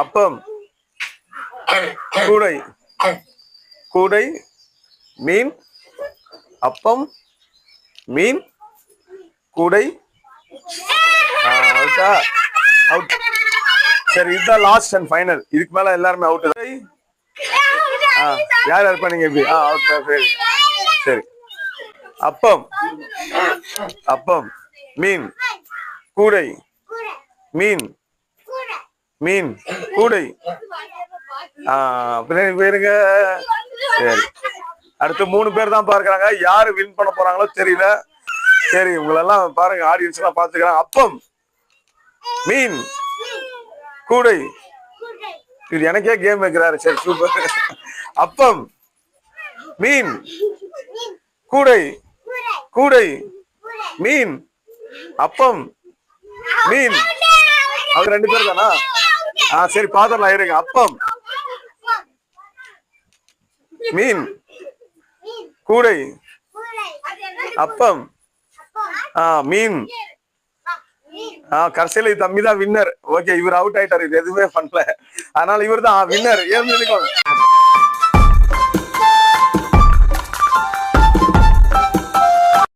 அப்பம். கூடை. கூடை மீன் அப்பம் மீன் கூடை. அவுட்டா அவுட் சரி இதுதான் லாஸ்ட் அண்ட் ஃபைனல் இதுக்கு மேல எல்லாருமே அவுட் ஆ யார் யார் பண்ணீங்க இப்படி? ஆ அவுட் சரி சரி. அப்பம். அப்பம் மீன் கூடை மீன் மீன் கூடை. ஆ பின்னாடி போயிருங்க சரி. அடுத்து மூணு பேர் தான் பார்க்குறாங்க. யாரு வின் பண்ண போறாங்களோ தெரியல. சரி உங்களெல்லாம் பாருங்க ஆடியன்ஸ் எல்லாம் பாத்துக்கிறாங்க அப்பம் மீன் கூடை. இது எனக்கே கேம் வைக்கிறாரு. சரி சூப்பர் அப்பம் மீன் கூடை. கூடை மீன் அப்பம் மீன். அவங்க ரெண்டு பேர் தானா? ஆ சரி பாத்திரலாம் இருங்க. அப்பம். மீன். கூடை. அப்பம். ஆ மீன். ஆ கடைசியில இது தம்பி தான் வின்னர் ஓகே இவர் அவுட் ஆயிட்டாரு. இது எதுவுமே பண்ணல. அதனால இவர் தான் வின்னர் ஏன்